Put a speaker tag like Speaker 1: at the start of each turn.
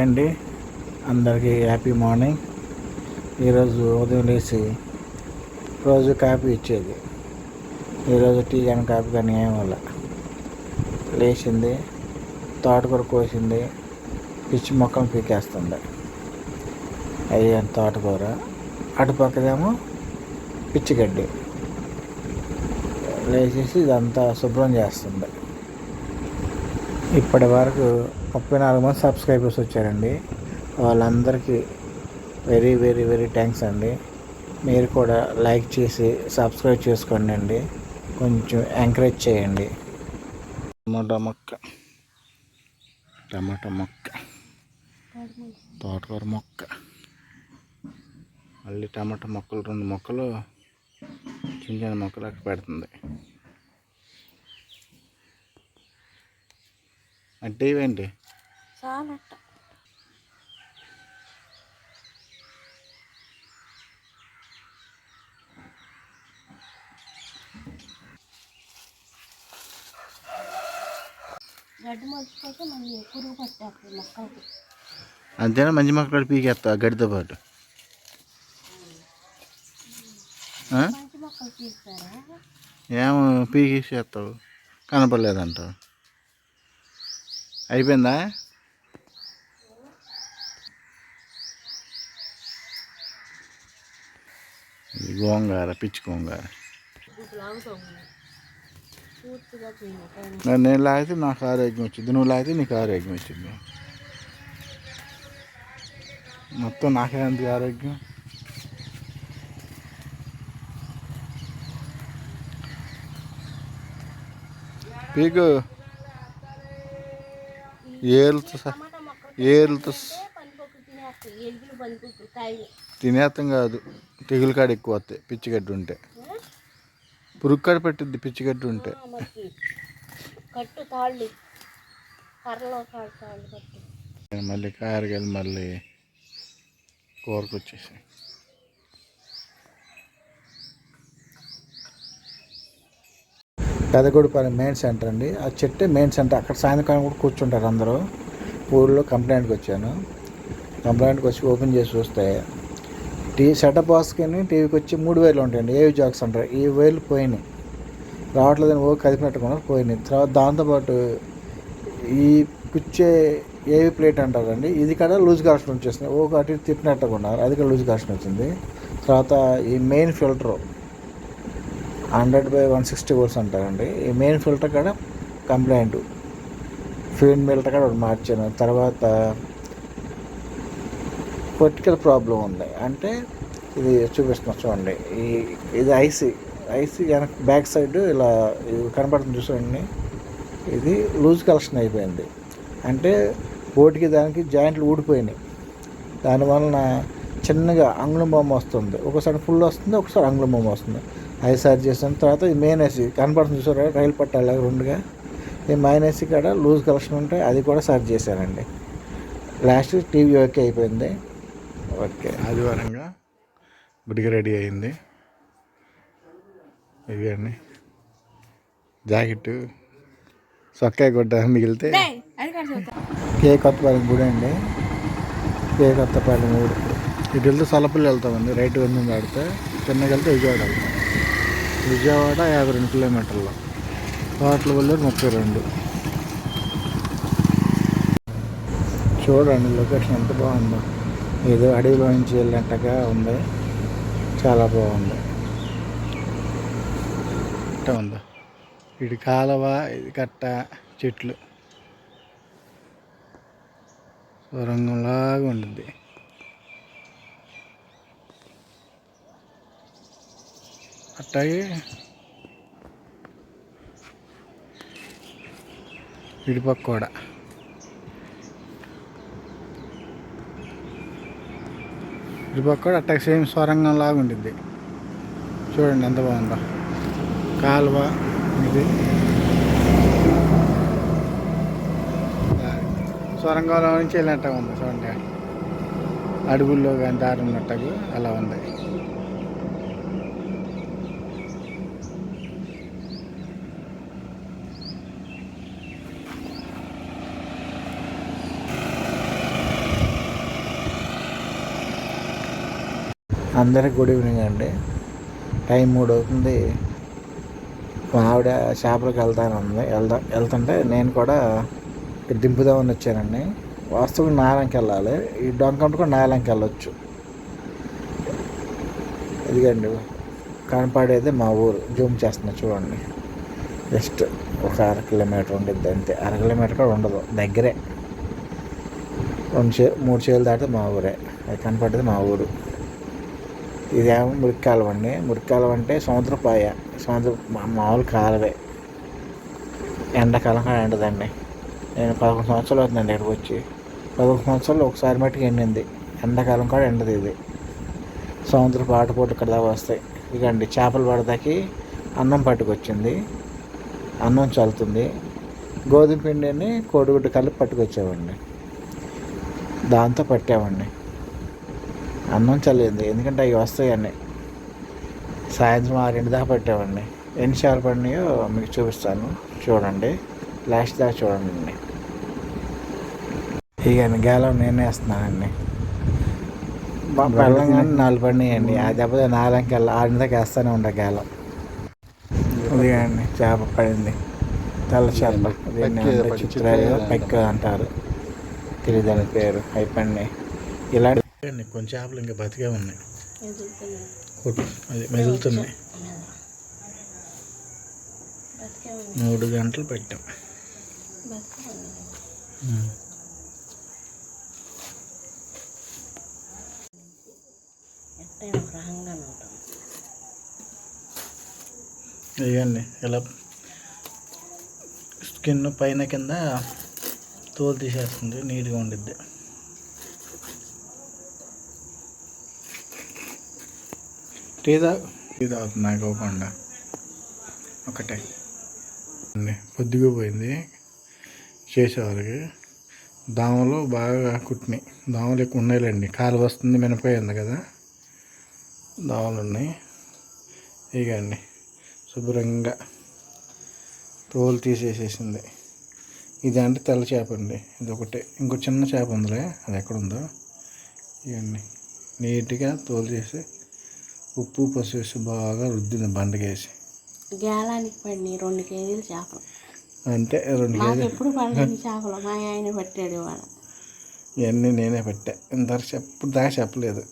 Speaker 1: Hi అండి. అందరికీ happy morning. ఈరోజు ఉదయం లేచి రోజు కాఫీ ఇచ్చేది. ఈరోజు టీ కానీ కాఫీ కానీ ఏం వల్ల. లేచింది తోటకూర కోసింది పిచ్చి మొక్కలు పీకేస్తుంది. అయ్యాను తోటకూర. అటుపక్కదేమో పిచ్చి గడ్డి. లేచేసి ఇదంతా శుభ్రం చేస్తుంది. ఇప్పటి వరకు ముప్పై నాలుగు మంది సబ్స్క్రైబర్స్ వచ్చారండి. వాళ్ళందరికీ వెరీ వెరీ వెరీ థ్యాంక్స్ అండి. మీరు కూడా లైక్ చేసి సబ్స్క్రైబ్ చేసుకోండి అండి. కొంచెం ఎంకరేజ్ చేయండి. టమాటా మొక్క. టమాటా మొక్క. తోటకూర మొక్క. మళ్ళీ టమాటా మొక్కలు రెండు మొక్కలు చిన్న చిన్న మొక్కలు అక్కడ పెడుతుంది. అంటే ఇవేంటి?
Speaker 2: చాలట్ట గడ్డి మొలిచిపోతే మళ్ళీ పురుగు పట్టేస్తుంది మొక్కలకి.
Speaker 1: అంతేనా? మంచి మొక్కలు పీకేస్తా గడితో పాటు. ఏమో పీకేసేస్తావు కనపడలేదంటావు. అయిపోయిందా ఇది గోంగార పిచ్చి గోంగార
Speaker 2: ఇప్పుడు లాగుతాము పూర్తిగా పోయినాయి పైన
Speaker 1: మరి నేను లాగితే నాకు ఆరోగ్యం వచ్చింది నువ్వు లాగితే నీకు ఆరోగ్యం వచ్చింది మొత్తం నాకే అంత ఆరోగ్యం పీకు
Speaker 2: ఏళ్ళతో కాయలు
Speaker 1: తినేస్తాం కాదు. తెగులు కాడ ఎక్కువ వస్తాయి పిచ్చిగడ్డి ఉంటే. పురుగు కాడ పెట్టిద్ది పిచ్చిగడ్డి ఉంటే.
Speaker 2: కట్టు తాళ్ళు కర్రలో తాళ్ళు కట్టు
Speaker 1: మళ్ళీ కారకాయలు మళ్ళీ కూరకు పెదగొడిపల్లి మెయిన్ సెంటర్ అండి. ఆ చెట్టే మెయిన్ సెంటర్. అక్కడ సాయంత్రకాలం కూడా కూర్చుంటారు అందరూ. ఊళ్ళో కంప్లైంట్కి వచ్చాను. కంప్లైంట్కి వచ్చి ఓపెన్ చేసి చూస్తే టీ సెటప్ బాక్స్కి టీవీకి వచ్చి మూడు వేలు ఉంటాయండి. ఏవి జాక్స్ అంటారు ఈ వేలు పోయినాయి. రావట్లేదని ఓ కదిపినట్టుకున్నారు పోయినాయి. తర్వాత దాంతోపాటు ఈ కుచ్చే ఏవి ప్లేట్ అంటారండి. ఇది కూడా లూజ్ కాషన్ వచ్చేసింది ఒకటి అటు తిప్పినట్టుగా ఉన్నారు. అది కూడా లూజ్ కాషన్ వచ్చింది. తర్వాత ఈ main filter. Hundred by one sixty volts అంటారండి. ఈ మెయిన్ ఫిల్టర్ కూడా కంప్లైంట్ ఫీడ్ ఫిల్టర్ కూడా ఒకటి మార్చాను. తర్వాత పొలిటికల్ ప్రాబ్లం ఉంది. అంటే ఇది చూపిస్తున్నా చూడండి. ఈ ఇది ఐసీ ఐసీ వెనక బ్యాక్ సైడ్ ఇలా కనపడుతుంది చూడండి. ఇది లూజ్ కలెక్షన్ అయిపోయింది. అంటే బోటికి దానికి జాయింట్లు ఊడిపోయినాయి. దానివలన చిన్నగా అంగుళం బొమ్మ వస్తుంది. ఒకసారి ఫుల్ వస్తుంది ఒకసారి అంగుళం బొమ్మ వస్తుంది. అది సరి చేసిన తర్వాత ఈ మెయిన్ ఏసీ కనపడుతుంది చూసారా? రైలు పట్టాలి రెండుగా. ఈ మైన్ ఏసీ కాడ లూజ్ కలెక్షన్ ఉంటే అది కూడా సరి చేశానండి లాస్ట్ టీవీ ఓకే అయిపోయింది. ఓకే. ఆదివారంగా గుడికి రెడీ అయింది. ఇవన్నీ జాకెట్ సొక్కాయ గుడ్డ మిగిలితే
Speaker 2: అది కాదు చూద్దాం
Speaker 1: కే కొత్తపాలెం గుడి అండి. కే కొత్తపాలెం ఊరు. ఇటు వెళ్తే సలపల్లి వెళ్తామండి. రైట్ వెందు ఆడితే చెన్నైకి వెళ్తే విజయవాడ వెళ్తాం. విజయవాడ యాభై రెండు కిలోమీటర్లు. కోట్ల వల్లూరు ముప్పై రెండు. చూడండి లొకేషన్ ఎంత బాగుందో. ఏదో అడవిలో నుంచి వెళ్ళినట్టుగా ఉంది. చాలా బాగుంది. కట్ట ఉందో. ఇటు కాలువ ఇది కట్ట చెట్లు. సొరంగంలాగా ఉంటుంది అట్టాగే ఇటుపక్క కూడా. ఇటుపక్క కూడా అట్టాగే సేమ్ స్వరంగం లాగా ఉండిద్ది. చూడండి ఎంత బాగుందో. కాలువ ఇది. స్వరంగంలో నుంచి వెళ్ళినట్టుగా ఉంది చూడండి. అడుగుల్లో కానీ దారి ఉన్నట్టుగా అలా ఉంది. అందరికి గుడ్ ఈవినింగ్ అండి. టైం మూడు అవుతుంది. మా ఆవిడ చేపలకు వెళ్తానంది వెళ్దా వెళ్తుంటే నేను కూడా దింపుదామని వచ్చానండి. వాస్తవం నాలంకి వెళ్ళాలి. ఈ డొంకంట కూడా నాలంకి వెళ్ళొచ్చు. ఇదిగండి కనపడేది మా ఊరు. జూమ్ చేస్తున్నా చూడండి. జస్ట్ ఒక అర కిలోమీటర్ ఉండిద్ది అంతే. అర కిలోమీటర్ కూడా ఉండదు. దగ్గరే. రెండు చే మూడు చేలు దాటితే మా ఊరే. అది కనపడేది మా ఊరు. ఇదేమో మురికాలం అండి మురికాలం అంటే సముద్రపాయ సముద్ర మామూలు కాలవే. ఎండాకాలం కూడా ఎండదండి. నేను పదకొండు సంవత్సరాలు అవుతుందండి ఇక్కడికి వచ్చి. పదకొండు సంవత్సరాలు ఒకసారి మట్టుకు ఎండింది. ఎండాకాలం కూడా ఎండదు ఇది. సముద్ర పాటపోటు ఇక్కడ దాకా వస్తాయి. ఇకండి చేపలు పడదాకి అన్నం పట్టుకొచ్చింది. అన్నం చల్లుతుంది. గోధుమ పిండిని కోడిగుడ్డు కలిపి పట్టుకొచ్చామండి దాంతో పట్టామండి. అన్నం చల్లింది. ఎందుకంటే అవి వస్తాయండి సాయంత్రం ఆరింటి దాకా పట్టామండి. ఎన్ని సార్లు పడినాయో మీకు చూపిస్తాను. చూడండి. లాస్ట్ దాకా చూడండి ఇక గేలం నేనే వేస్తున్నానండి. వెళ్ళంగానే నాలుగు పడినాయండి. ఆ దెబ్బతో వెళ్ళి ఆరింటి దాకా వేస్తూనే ఉండే గేలం. ఇదిగండి చేప పడింది. తెల్ల చేప. చిత్రాలు పెక్క అంటారు. తెలియదు పేరు. అయిపోయింది. ఇలాంటి కొన్ని చేపలు ఇంకా బతికే ఉన్నాయి. కొట్టు అది మెదులుతున్నాయి. మూడు గంటలు పెట్టాం. ఇవ్వండి ఇలా స్కిన్ పైన కింద తోలు తీసేస్తుంది నీట్గా ఉండిద్ది. టీ తా టీ తాగుతుంది నాకు ఒకటే. అండి పొద్దుగా పోయింది. చేసేవాళ్ళకి. దోమలు బాగా కుట్టినాయి. దోమలు ఎక్కువ ఉన్నాయిలేండి. కాలు వస్తుంది మినపోయింది కదా. దోమలు ఉన్నాయి. ఇగండి. శుభ్రంగా తోలు తీసేసేసింది. ఇది అంటే తెల్ల చేప అండి. ఇది ఒకటే. ఇంకో చిన్న చేప ఉందిలే. అది ఎక్కడుందో ఇవన్నీ నీట్గా తోలు చేసి ఉప్పు పసుపు వేసి బాగా రుద్దింది బండకేసి.
Speaker 2: గేలానికి పడినాయి రెండు కేజీలు చేపలు.
Speaker 1: అంటే రెండు
Speaker 2: మాకు
Speaker 1: కేజీ
Speaker 2: ఎప్పుడు పడలేని చేపలు. మా ఆయన పట్టాడు ఇవాళ.
Speaker 1: ఇవన్నీ నేనే పెట్టా. ఇంతవరకు చెప్పు దాకా చెప్పలేదు.